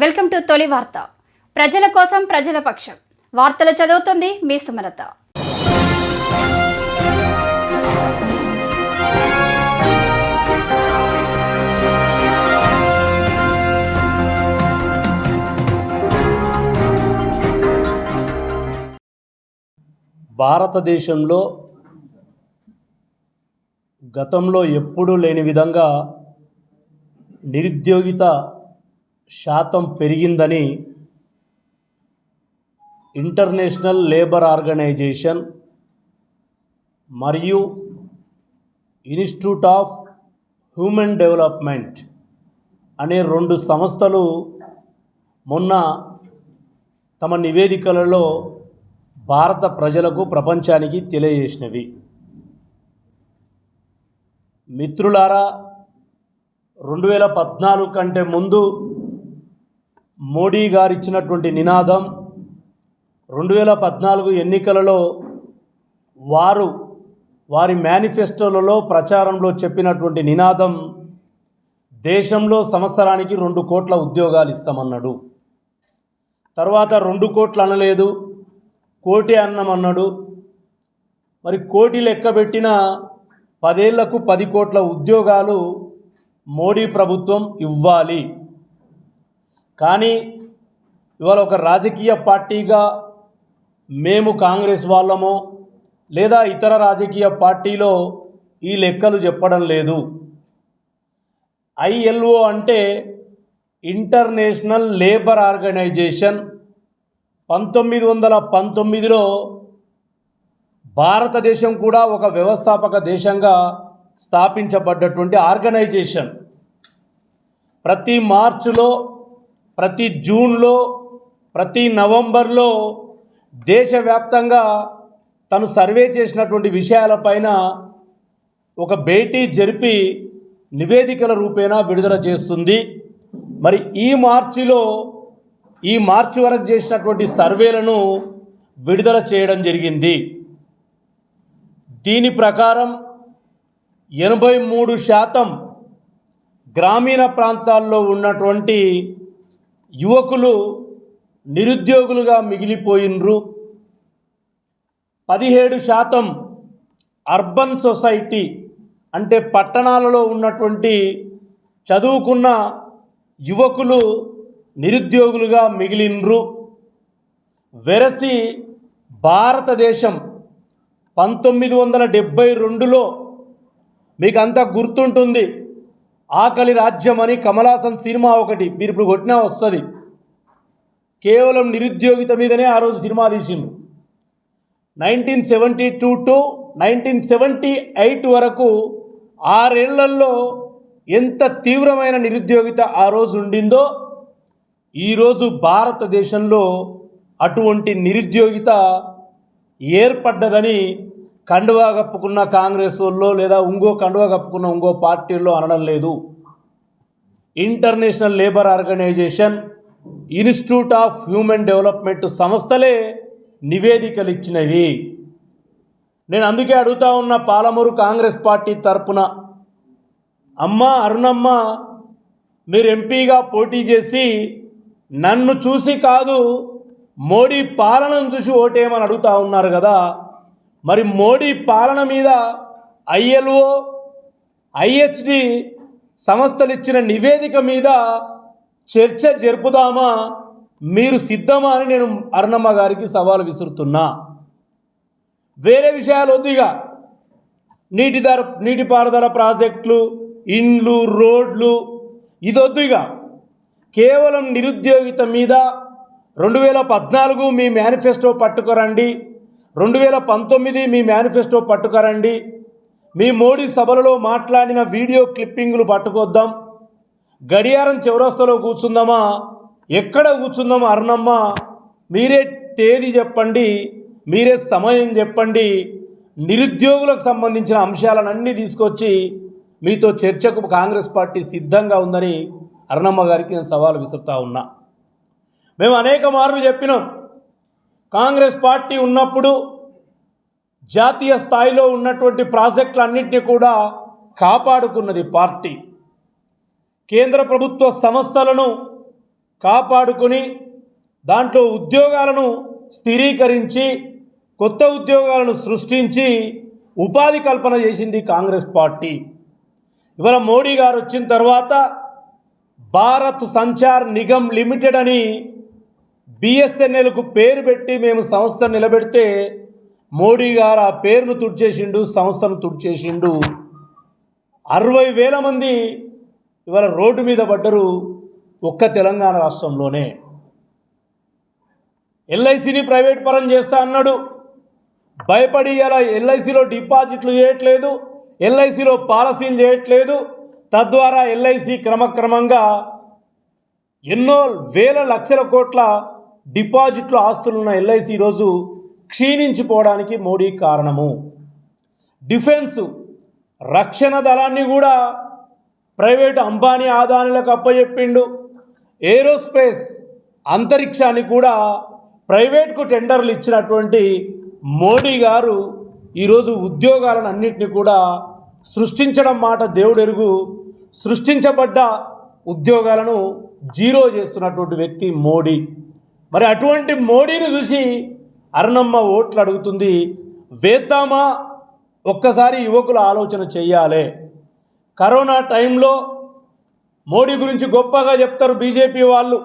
Welcome to తొలి వార్త. ప్రజల కోసం ప్రజల పక్షం. వార్తలు చదువుతుంది మీ సుమలత. భారతదేశంలో గతంలో ఎప్పుడూ లేని విధంగా నిరుద్యోగిత శాతం పెరిగిందని ఇంటర్నేషనల్ లేబర్ ఆర్గనైజేషన్ మరియు ఇన్స్టిట్యూట్ ఆఫ్ హ్యూమన్ డెవలప్మెంట్ అనే రెండు సంస్థలు మొన్న తమ నివేదికలలో భారత ప్రజలకు ప్రపంచానికి తెలియజేసినవి. మిత్రులారా రెండు వేల పద్నాలుగు కంటే ముందు మోడీ గారు ఇచ్చినటువంటి నినాదం రెండు వేల పద్నాలుగు ఎన్నికలలో వారు వారి మేనిఫెస్టోలలో ప్రచారంలో చెప్పినటువంటి నినాదం దేశంలో సంవత్సరానికి రెండు కోట్ల ఉద్యోగాలు ఇస్తామన్నాడు. తర్వాత రెండు కోట్లు అనలేదు కోటి అన్నం అన్నాడు మరి కోటి లెక్క పెట్టిన పదేళ్ళకు పది కోట్ల ఉద్యోగాలు మోడీ ప్రభుత్వం ఇవ్వాలి. కానీ ఇవాళ ఒక రాజకీయ పార్టీగా మేము కాంగ్రెస్ వాళ్ళమో లేదా ఇతర రాజకీయ పార్టీలో ఈ లెక్కలు చెప్పడం లేదు. ఐఎల్ఓ అంటే ఇంటర్నేషనల్ లేబర్ ఆర్గనైజేషన్. పంతొమ్మిది వందల పంతొమ్మిదిలో భారతదేశం కూడా ఒక వ్యవస్థాపక దేశంగా స్థాపించబడ్డటువంటి ఆర్గనైజేషన్. ప్రతి మార్చిలో ప్రతి జూన్లో ప్రతి నవంబర్లో దేశవ్యాప్తంగా తను సర్వే చేసినటువంటి విషయాలపైన ఒక భేటీ జరిపి నివేదికల రూపేణా విడుదల చేస్తుంది. మరి ఈ మార్చిలో ఈ మార్చి వరకు చేసినటువంటి సర్వేలను విడుదల చేయడం జరిగింది. దీని ప్రకారం ఎనభై మూడు శాతం గ్రామీణ ప్రాంతాల్లో ఉన్నటువంటి యువకులు నిరుద్యోగులుగా మిగిలిపోయినరు. పదిహేడు శాతం అర్బన్ సొసైటీ అంటే పట్టణాలలో ఉన్నటువంటి చదువుకున్న యువకులు నిరుద్యోగులుగా మిగిలినరు. వెరసి భారతదేశం పంతొమ్మిది వందల డెబ్భై రెండులో మీకు అంతా గుర్తుంటుంది. ఆకలి రాజ్యం అని కమలాసన్ సినిమా ఒకటి. మీరు ఇప్పుడు కొట్టినా వస్తుంది. కేవలం నిరుద్యోగిత మీదనే ఆ రోజు సినిమా తీసిండు. Nineteen seventy two to nineteen seventy eight వరకు ఆరేళ్ళలో ఎంత తీవ్రమైన నిరుద్యోగిత ఆ రోజు ఉండిందో ఈరోజు భారతదేశంలో అటువంటి నిరుద్యోగిత ఏర్పడ్డదని కండువా కప్పుకున్న కాంగ్రెస్ వాళ్ళు లేదా ఇంకో కండువా కప్పుకున్న ఇంకో పార్టీల్లో అనడం లేదు. International labour organisation institute of human development సంస్థలే నివేదికలు ఇచ్చినవి. నేను అందుకే అడుగుతా ఉన్న పాలమూరు కాంగ్రెస్ పార్టీ తరపున అమ్మ అరుణమ్మ మీరు ఎంపీగా పోటీ చేసి నన్ను చూసి కాదు మోడీ పాలనను చూసి ఓటేయమని అడుగుతా ఉన్నారు కదా మరి మోడీ పాలన మీద ఐఎల్ఓ ఐహెచ్డి సంస్థలు ఇచ్చిన నివేదిక మీద చర్చ జరుపుదామా మీరు సిద్ధమా అని నేను అరుణమ్మ గారికి సవాల్ విసురుతున్నా. వేరే విషయాలు వద్దిగా నీటి ధర నీటిపారుదల ప్రాజెక్టులు ఇండ్లు రోడ్లు ఇదొద్దుగా కేవలం నిరుద్యోగిత మీద రెండు వేల పద్నాలుగు మీ మేనిఫెస్టో పట్టుకురండి. రెండు వేల పంతొమ్మిది మీ మేనిఫెస్టో పట్టుకురండి. మీ మోడీ సభలలో మాట్లాడిన వీడియో క్లిప్పింగ్లు పట్టుకొద్దాం. గడియారం చివరస్తలో కూర్చుందామా? ఎక్కడ కూర్చుందామా అరుణమ్మ? మీరే తేదీ చెప్పండి. మీరే సమయం చెప్పండి. నిరుద్యోగులకు సంబంధించిన అంశాలన్నీ తీసుకొచ్చి మీతో చర్చకు కాంగ్రెస్ పార్టీ సిద్ధంగా ఉందని అరుణమ్మ గారికి నేను సవాలు విసురుతా ఉన్నా. మేము అనేక మార్లు చెప్పినాం. కాంగ్రెస్ పార్టీ ఉన్నప్పుడు జాతీయ స్థాయిలో ఉన్నటువంటి ప్రాజెక్టులన్నింటినీ కూడా కాపాడుకున్నది పార్టీ. కేంద్ర ప్రభుత్వ సంస్థలను కాపాడుకొని దాంట్లో ఉద్యోగాలను స్థిరీకరించి కొత్త ఉద్యోగాలను సృష్టించి ఉపాధి కల్పన చేసింది కాంగ్రెస్ పార్టీ. ఇవాళ మోడీ గారు వచ్చిన తర్వాత భారత్ సంచార్ నిగమ్ లిమిటెడ్ అని బిఎస్ఎన్ఎల్కు పేరు పెట్టి మేము సంస్థ నిలబెడితే మోడీ గారు ఆ పేరును తుడిచేసిండు సంస్థను తుడిచేసిండు. అరవై వేల మంది ఇవాళ రోడ్డు మీద పడ్డరు ఒక్క తెలంగాణ రాష్ట్రంలోనే. ఎల్ఐసిని ప్రైవేట్ పరం చేస్తా అన్నాడు. భయపడి ఇలా ఎల్ఐసిలో డిపాజిట్లు చేయట్లేదు ఎల్ఐసిలో పాలసీలు చేయట్లేదు. తద్వారా ఎల్ఐసి క్రమక్రమంగా ఎన్నో వేల లక్షల కోట్ల డిపాజిట్లు ఆస్తులున్న ఎల్ఐసి ఈరోజు క్షీణించిపోవడానికి మోడీ కారణము. డిఫెన్స్ రక్షణ దళాన్ని కూడా ప్రైవేట్ అంబానీ ఆదానులకు అప్పచెప్పిండు ఏరోస్పేస్ అంతరిక్షాన్ని కూడా ప్రైవేట్కు టెండర్లు ఇచ్చినటువంటి మోడీ గారు ఈరోజు ఉద్యోగాలను అన్నింటినీ కూడా సృష్టించడం మాట దేవుడెరుగు. సృష్టించబడ్డ ఉద్యోగాలను జీరో చేస్తున్నటువంటి వ్యక్తి మోడీ. మరి అటువంటి మోడీని చూసి అరుణమ్మ ఓట్లు అడుగుతుంది. వేద్దామా? ఒక్కసారి యువకులు ఆలోచన చేయాలి. కరోనా టైంలో మోడీ గురించి గొప్పగా చెప్తారు బీజేపీ వాళ్ళు.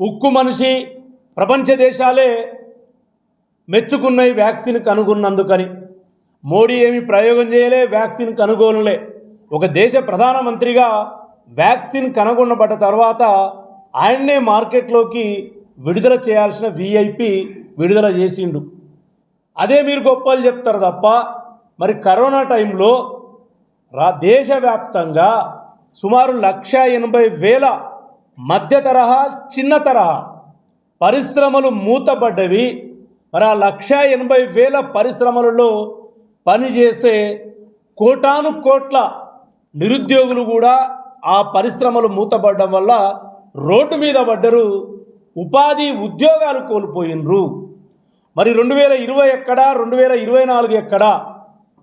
ఉక్కు మనిషి ప్రపంచ దేశాలే మెచ్చుకున్నాయి వ్యాక్సిన్ కనుగొన్నందుకని. మోడీ ఏమి ప్రయోగం చేయలే వ్యాక్సిన్ కనుగోనులే. ఒక దేశ ప్రధానమంత్రిగా వ్యాక్సిన్ కనుగొనబడ్డ తర్వాత ఆయన్నే మార్కెట్లోకి విడుదల చేయాల్సిన విఐపి విడుదల చేసిండు. అదే మీరు గొప్పలు చెప్తారు తప్ప మరి కరోనా టైంలో రా దేశవ్యాప్తంగా సుమారు లక్ష ఎనభై వేల మధ్య తరహా చిన్న తరహా పరిశ్రమలు మూతబడ్డవి మరి ఆ లక్ష ఎనభై వేల పరిశ్రమలలో పనిచేసే కోటాను కోట్ల నిరుద్యోగులు కూడా ఆ పరిశ్రమలు మూతపడడం వల్ల రోడ్డు మీద పడ్డరు ఉపాధి ఉద్యోగాలు కోల్పోయినరు. మరి రెండు వేల ఇరవై ఎక్కడా రెండు వేల ఇరవై నాలుగు ఎక్కడా?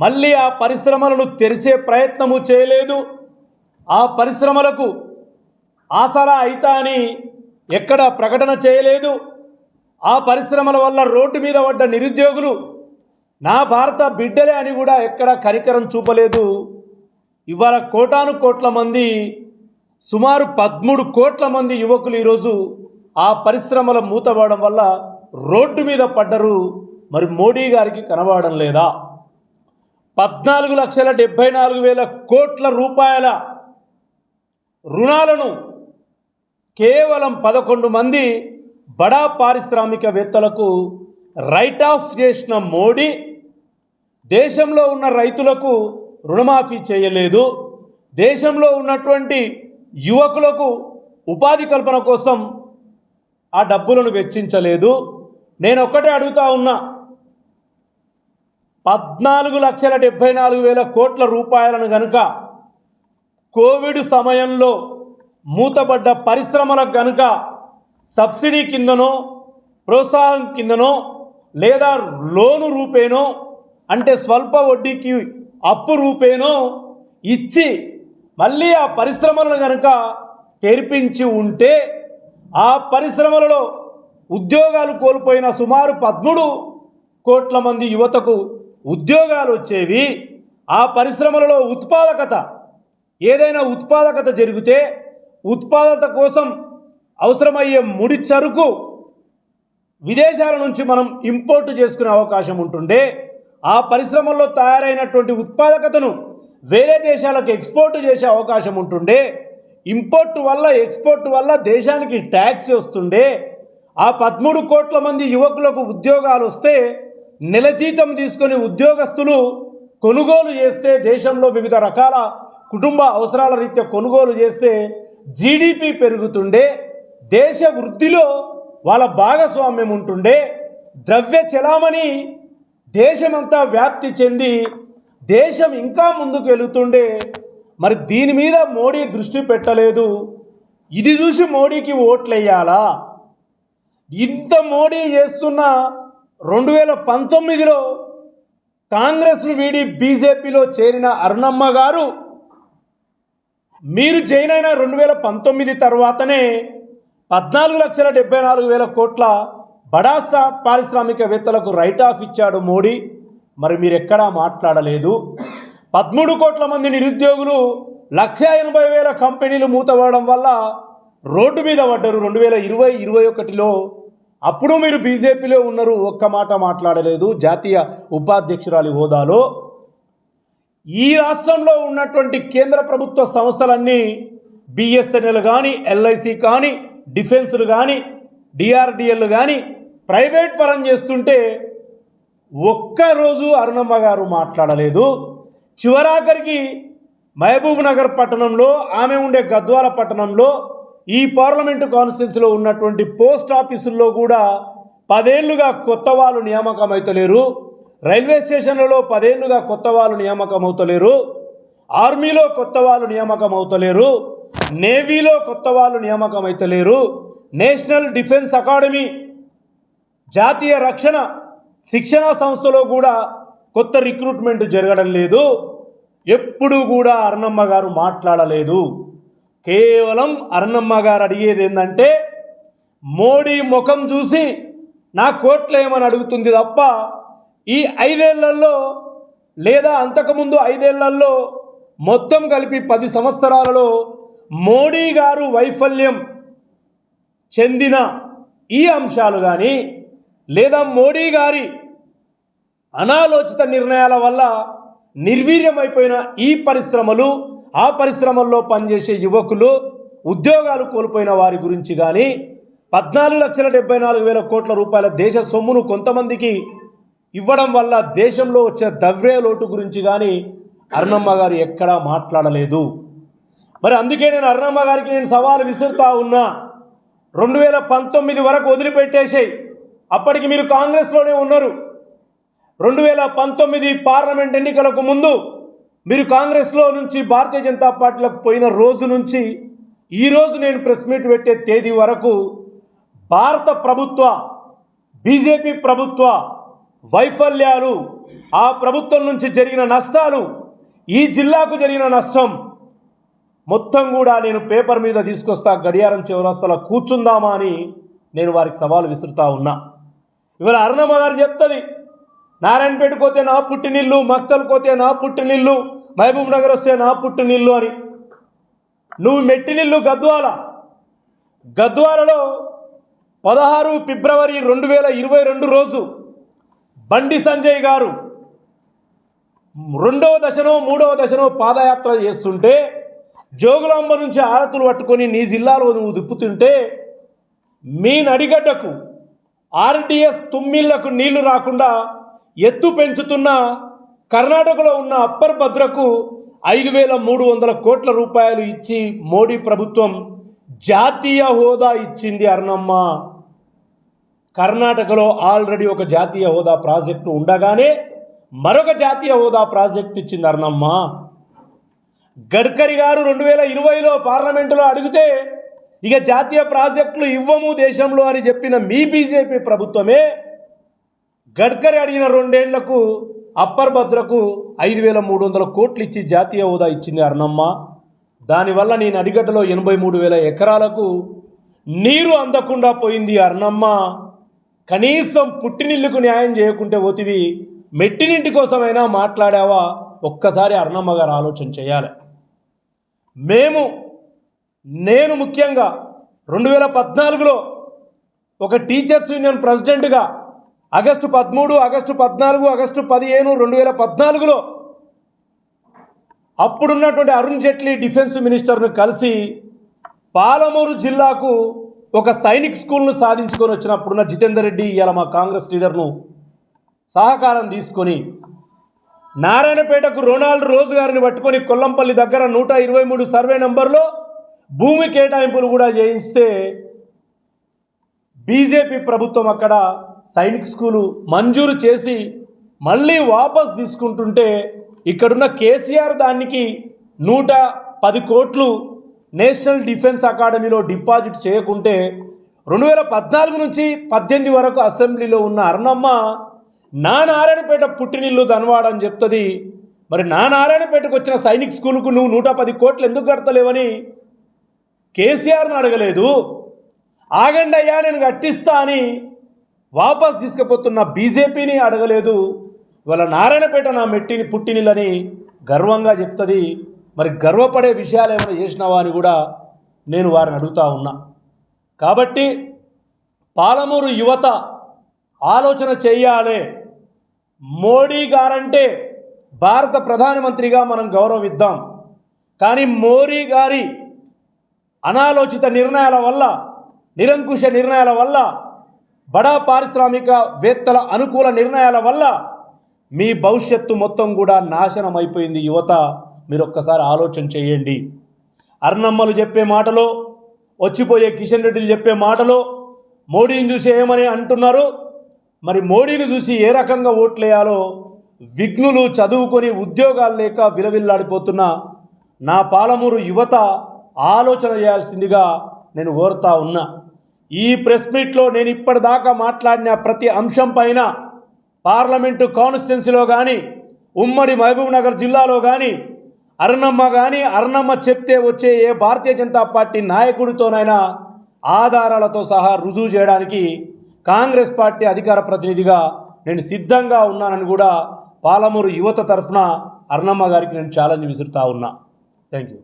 మళ్ళీ ఆ పరిశ్రమలను తెరిచే ప్రయత్నము చేయలేదు. ఆ పరిశ్రమలకు ఆసరా అయితా అని ఎక్కడ ప్రకటన చేయలేదు. ఆ పరిశ్రమల వల్ల రోడ్డు మీద పడ్డ నిరుద్యోగులు నా భారత బిడ్డలే అని కూడా ఎక్కడ కనికరం చూపలేదు. ఇవాళ కోటాను కోట్ల మంది సుమారు పదమూడు కోట్ల మంది యువకులు ఈరోజు ఆ పరిశ్రమల మూతబడడం వల్ల రోడ్డు మీద పడ్డరు. మరి మోడీ గారికి కనబడడం లేదా? పద్నాలుగు లక్షల డెబ్బై నాలుగు వేల కోట్ల రూపాయల రుణాలను కేవలం పదకొండు మంది బడా పారిశ్రామికవేత్తలకు రైట్ ఆఫ్ చేసిన మోడీ దేశంలో ఉన్న రైతులకు రుణమాఫీ చేయలేదు. దేశంలో ఉన్నటువంటి యువకులకు ఉపాధి కల్పన కోసం ఆ డబ్బులను వెచ్చించలేదు. నేను ఒక్కటే అడుగుతా ఉన్నా. పద్నాలుగు లక్షల డెబ్బై నాలుగు వేల కోట్ల రూపాయలను గనుక కోవిడ్ సమయంలో మూతబడ్డ పరిశ్రమలకు గనుక సబ్సిడీ కిందనో ప్రోత్సాహం కిందనో లేదా లోను రూపేనో అంటే స్వల్ప వడ్డీకి అప్పు రూపేనో ఇచ్చి మళ్ళీ ఆ పరిశ్రమలను కనుక తెరిపించి ఉంటే ఆ పరిశ్రమలలో ఉద్యోగాలు కోల్పోయిన సుమారు పదమూడు కోట్ల మంది యువతకు ఉద్యోగాలు వచ్చేవి. ఆ పరిశ్రమలలో ఉత్పాదకత ఏదైనా ఉత్పాదకత జరిగితే ఉత్పాదకత కోసం అవసరమయ్యే ముడి సరుకు విదేశాల నుంచి మనం ఇంపోర్ట్ చేసుకునే అవకాశం ఉంటుండే. ఆ పరిశ్రమల్లో తయారైనటువంటి ఉత్పాదకతను వేరే దేశాలకు ఎక్స్పోర్ట్ చేసే అవకాశం ఉంటుండే ఇంపోర్ట్ వల్ల ఎక్స్పోర్ట్ వల్ల దేశానికి ట్యాక్స్ వస్తుండే ఆ పదమూడు కోట్ల మంది యువకులకు ఉద్యోగాలు వస్తే నెల జీతం తీసుకొని ఉద్యోగస్తులు కొనుగోలు చేస్తే దేశంలో వివిధ రకాల కుటుంబ అవసరాల రీత్యా కొనుగోలు చేస్తే జీడిపి పెరుగుతుండే దేశ వృద్ధిలో వాళ్ళ భాగస్వామ్యం ఉంటుండే ద్రవ్య చలామణి దేశమంతా వ్యాప్తి చెంది దేశం ఇంకా ముందుకు వెళుతుండే మరి దీని మీద మోడీ దృష్టి పెట్టలేదు. ఇది చూసి మోడీకి ఓట్లేయాలా? ఇంత మోడీ చేస్తున్న రెండు వేల పంతొమ్మిదిలో కాంగ్రెస్ను వీడి బీజేపీలో చేరిన అరుణమ్మ గారు మీరు జైన్ అయిన రెండు వేల పంతొమ్మిది తర్వాతనే పద్నాలుగు లక్షల డెబ్బై నాలుగు వేల కోట్ల బడాసా పారిశ్రామికవేత్తలకు రైట్ ఆఫ్ ఇచ్చాడు మోడీ. మరి మీరు ఎక్కడా మాట్లాడలేదు? పదమూడు కోట్ల మంది నిరుద్యోగులు లక్ష ఎనభై వేల కంపెనీలు మూతపడడం వల్ల రోడ్డు మీద పడ్డారు. రెండు వేల ఇరవై ఇరవై ఒకటిలో అప్పుడు మీరు బీజేపీలో ఉన్నారు. ఒక్క మాట మాట్లాడలేదు. జాతీయ ఉపాధ్యక్షురాలి హోదాలో ఈ రాష్ట్రంలో ఉన్నటువంటి కేంద్ర ప్రభుత్వ సంస్థలన్నీ బిఎస్ఎన్ఎల్ కానీ ఎల్ఐసి కానీ డిఫెన్స్లు కానీ డిఆర్డిఎల్ కానీ ప్రైవేట్ పరం చేస్తుంటే ఒక్కరోజు అరుణమ్మ గారు మాట్లాడలేదు. చివరాఖరికి మహబూబ్ నగర్ పట్టణంలో ఆమె ఉండే గద్వాల పట్టణంలో ఈ పార్లమెంటు కాన్స్టిట్యున్సీలో ఉన్నటువంటి పోస్ట్ ఆఫీసుల్లో కూడా పదేళ్ళుగా కొత్త వాళ్ళు నియామకం అవుతలేరు రైల్వే స్టేషన్లలో పదేళ్ళుగా కొత్త వాళ్ళు నియామకం అవుతలేరు ఆర్మీలో కొత్త వాళ్ళు నియామకం అవుతలేరు నేవీలో కొత్త వాళ్ళు నియామకం అవుతలేరు నేషనల్ డిఫెన్స్ అకాడమీ జాతీయ రక్షణ శిక్షణ సంస్థలో కూడా కొత్త రిక్రూట్మెంట్ జరగడం లేదు. ఎప్పుడూ కూడా అరుణమ్మ గారు మాట్లాడలేదు. కేవలం అరుణమ్మ గారు అడిగేది ఏంటంటే మోడీ ముఖం చూసి నా కోట్లు ఏమని అడుగుతుంది తప్ప ఈ ఐదేళ్ళలో లేదా అంతకుముందు ఐదేళ్ళలో మొత్తం కలిపి పది సంవత్సరాలలో మోడీ గారు వైఫల్యం చెందిన ఈ అంశాలు కానీ లేదా మోడీ గారి అనాలోచిత నిర్ణయాల వల్ల నిర్వీర్యమైపోయిన ఈ పరిశ్రమలు ఆ పరిశ్రమల్లో పనిచేసే యువకులు ఉద్యోగాలు కోల్పోయిన వారి గురించి కానీ పద్నాలుగు లక్షల డెబ్బై నాలుగు వేల కోట్ల రూపాయల దేశ సొమ్మును కొంతమందికి ఇవ్వడం వల్ల దేశంలో వచ్చే దవ్రే లోటు గురించి కానీ అరుణమ్మ గారు ఎక్కడా మాట్లాడలేదు. మరి అందుకే నేను అరుణమ్మ గారికి నేను సవాలు విసురుతా ఉన్నా. రెండు వేల పంతొమ్మిది వరకు వదిలిపెట్టేసేయి. అప్పటికి మీరు కాంగ్రెస్లోనే ఉన్నారు. రెండు వేల పంతొమ్మిది పార్లమెంట్ ఎన్నికలకు ముందు మీరు కాంగ్రెస్లో నుంచి భారతీయ జనతా పార్టీలకు పోయిన రోజు నుంచి ఈరోజు నేను ప్రెస్ మీట్ పెట్టే తేదీ వరకు భారత ప్రభుత్వ బీజేపీ ప్రభుత్వ వైఫల్యాలు ఆ ప్రభుత్వం నుంచి జరిగిన నష్టాలు ఈ జిల్లాకు జరిగిన నష్టం మొత్తం కూడా నేను పేపర్ మీద తీసుకొస్తా గడియారం చివరస్తలో కూర్చుందామా అని నేను వారికి సవాలు విసురుతా ఉన్నా. ఇవాళ అరుణమ్మ గారు చెప్తుంది నారాయణపేట పోతే నా పుట్టినిల్లు మక్తలు పోతే నా పుట్టినిల్లు మహబూబ్ నగర్ వస్తే నా పుట్టినిల్లు అని. నువ్వు మెట్టినిల్లు గద్వాల. గద్వాలలో పదహారు ఫిబ్రవరి రెండు వేల ఇరవై రెండు రోజు బండి సంజయ్ గారు రెండవ దశనో మూడవ దశనో పాదయాత్ర చేస్తుంటే జోగులాంబ నుంచి ఆరతులు పట్టుకొని నీ జిల్లాలో నువ్వు దిప్పుతుంటే మీ నడిగడ్డకు ఆర్డిఎస్ తుమ్మిళ్ళకు నీళ్ళు రాకుండా ఎత్తు పెంచుతున్న కర్ణాటకలో ఉన్న అప్పర్ భద్రకు ఐదు వేల మూడు వందల కోట్ల రూపాయలు ఇచ్చి మోడీ ప్రభుత్వం జాతీయ హోదా ఇచ్చింది అర్ణమ్మ. కర్ణాటకలో ఆల్రెడీ ఒక జాతీయ హోదా ప్రాజెక్టు ఉండగానే మరొక జాతీయ హోదా ప్రాజెక్టు ఇచ్చింది అర్ణమ్మ. గడ్కరీ గారు రెండు వేల ఇరవైలో పార్లమెంటులో అడిగితే ఇక జాతీయ ప్రాజెక్టులు ఇవ్వము దేశంలో అని చెప్పిన మీ బీజేపీ ప్రభుత్వమే గడ్కరీ అడిగిన రెండేళ్ళకు అప్పర్ భద్రకు ఐదు వేల మూడు వందల కోట్లు ఇచ్చి జాతీయ హోదా ఇచ్చింది అర్ణమ్మ. దానివల్ల నేను అడిగడ్డలో ఎనభై మూడు వేల ఎకరాలకు నీరు అందకుండా పోయింది అర్ణమ్మ. కనీసం పుట్టినిల్లుకు న్యాయం చేయకుంటే పోతివి మెట్టినింటి కోసమైనా మాట్లాడావా? ఒక్కసారి అర్ణమ్మ గారు ఆలోచన చేయాలి. మేము నేను ముఖ్యంగా రెండు వేల పద్నాలుగులో ఒక టీచర్స్ యూనియన్ ప్రెసిడెంట్గా ఆగస్టు పదమూడు ఆగస్టు పద్నాలుగు ఆగస్టు పదిహేను రెండు వేల పద్నాలుగులో అప్పుడున్నటువంటి అరుణ్ జైట్లీ డిఫెన్స్ మినిస్టర్ను కలిసి పాలమూరు జిల్లాకు ఒక సైనిక్ స్కూల్ను సాధించుకొని వచ్చినప్పుడున్న జితేందర్ రెడ్డి ఇవాళ మా కాంగ్రెస్ లీడర్ను సహకారం తీసుకొని నారాయణపేటకు రొనాల్డ్ రోజు గారిని పట్టుకొని కొల్లంపల్లి దగ్గర నూట ఇరవై మూడు సర్వే నంబర్లో భూమి కేటాయింపులు కూడా చేయిస్తే బీజేపీ ప్రభుత్వం అక్కడ సైనిక్ స్కూలు మంజూరు చేసి మళ్ళీ వాపస్ తీసుకుంటుంటే ఇక్కడున్న కేసీఆర్ దానికి నూట పది కోట్లు నేషనల్ డిఫెన్స్ అకాడమీలో డిపాజిట్ చేయకుంటే రెండు వేల పద్నాలుగు నుంచి పద్దెనిమిది వరకు అసెంబ్లీలో ఉన్న అరుణమ్మ నా నారాయణపేట పుట్టినిల్లు ధనవాడ అని చెప్తుంది. మరి నా నారాయణపేటకు వచ్చిన సైనిక్ స్కూల్కు నువ్వు నూట పది కోట్లు ఎందుకు కడతలేవని కేసీఆర్ని అడగలేదు. ఆగండి అయ్యా నేను కట్టిస్తా అని వాపస్ తీసుకుపోతున్న బీజేపీని అడగలేదు. వాళ్ళ నారాయణపేట నా మెట్టిని పుట్టినిలని గర్వంగా చెప్తుంది. మరి గర్వపడే విషయాలు ఏమైనా చేసినావా అని కూడా నేను వారిని అడుగుతా ఉన్నా. కాబట్టి పాలమూరు యువత ఆలోచన చెయ్యాలే మోడీ గారంటే భారత ప్రధానమంత్రిగా మనం గౌరవిద్దాం. కానీ మోడీ గారి అనాలోచిత నిర్ణయాల వల్ల నిరంకుశ నిర్ణయాల వల్ల బడా పారిశ్రామిక వేత్తల అనుకూల నిర్ణయాల వల్ల మీ భవిష్యత్తు మొత్తం కూడా నాశనం అయిపోయింది యువత మీరు ఒక్కసారి ఆలోచన చేయండి. అర్నమ్మలు చెప్పే మాటలో వచ్చిపోయే కిషన్ రెడ్డిలు చెప్పే మాటలో మోడీని చూసి ఏమని అంటున్నారు? మరి మోడీని చూసి ఏ రకంగా ఓట్లేయాలో విఘ్నులు చదువుకొని ఉద్యోగాలు లేక విలవిల్లాడిపోతున్న నా పాలమూరు యువత ఆలోచన చేయాల్సిందిగా నేను కోరుతా ఉన్నా. ఈ ప్రెస్ మీట్లో నేను ఇప్పటిదాకా మాట్లాడిన ప్రతి అంశం పైన పార్లమెంటు కాన్స్టిట్యున్సీలో కానీ ఉమ్మడి మహబూబ్నగర్ జిల్లాలో కానీ అరుణమ్మ కానీ అరుణమ్మ చెప్తే వచ్చే ఏ భారతీయ జనతా పార్టీ నాయకుడితోనైనా ఆధారాలతో సహా రుజువు చేయడానికి కాంగ్రెస్ పార్టీ అధికార ప్రతినిధిగా నేను సిద్ధంగా ఉన్నానని కూడా పాలమూరు యువత తరఫున అరుణమ్మ గారికి నేను ఛాలెంజ్ విసురుతా ఉన్నా. Thank you